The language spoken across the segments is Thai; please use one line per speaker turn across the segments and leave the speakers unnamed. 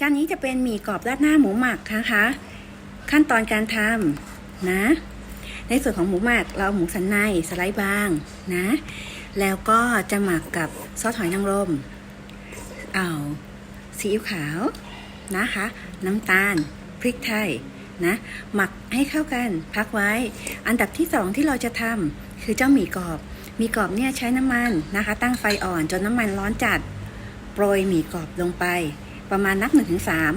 จานนี้จะเป็นหมี่กรอบราดหน้าหมูหมักนะคะ ขั้นตอนการทำนะ ในส่วนของหมูหมักเราเอาหมูสันในสไลด์บางนะ แล้วก็จะหมักกับซอสหอยนางรมเอาซีอิ๊วขาวนะคะ น้ำตาล พริกไทยนะ หมักให้เข้ากันพักไว้ อันดับที่สองที่เราจะทำคือเจ้าหมี่กรอบหมี่กรอบเนี่ยใช้น้ำมันนะคะ ตั้งไฟอ่อนจนน้ำมันร้อนจัด โปรยหมี่กรอบลงไป ประมาณนับหนึ่งถึงสาม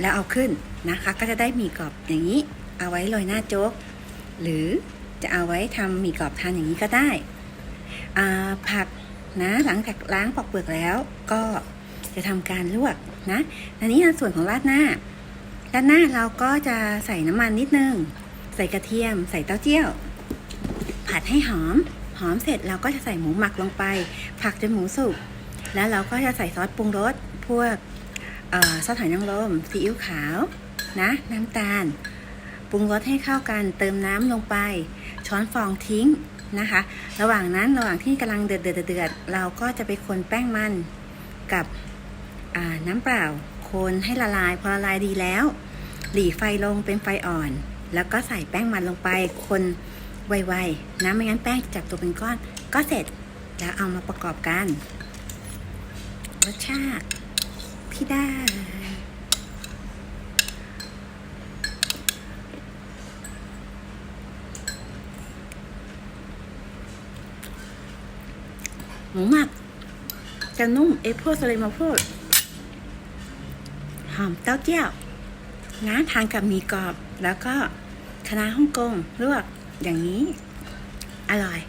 แล้วเอาขึ้นนะคะ ก็จะได้หมี่กรอบอย่างนี้ เอาไว้โรยหน้าโจ๊ก หรือจะเอาไว้ทำหมี่กรอบทานอย่างนี้ก็ได้ผักนะหลังจากล้างปอกเปลือกแล้วก็จะทำการลวกนะอันนี้ส่วนของราดหน้าราดหน้าเราก็จะใส่น้ำมันนิดนึง ใส่กระเทียม ใส่เต้าเจี้ยว ผัดให้หอม หอมเสร็จเราก็จะใส่หมูหมักลงไป ผักจนหมูสุก แล้วเราก็จะใส่ซอสปรุงรสพวก ซอสหอยนางรมซีอิ๊วขาวนะน้ำตาล ปรุงรสให้เข้ากันเติมน้ำลงไป ช้อนฟองทิ้งนะคะ ระหว่างนั้นระหว่างที่กำลังเดือดเดือดเดือดเราก็จะไปคนแป้งมันกับน้ำเปล่า คนให้ละลายพอละลายดีแล้ว หลีไฟลงเป็นไฟอ่อน แล้วก็ใส่แป้งมันลงไป คนไวๆนะไม่งั้นแป้งจะจับตัวเป็นก้อน ก็เสร็จแล้วเอามาประกอบกันรสชาติ ที่ด้หมูหมักจะนุ่มเอพวสเลยมาพูดหอมเต้าเจี้ยวนะทานกับมีกรอบ แล้วก็คณะน้าฮ่องกงลวกอย่างนี้ อร่อย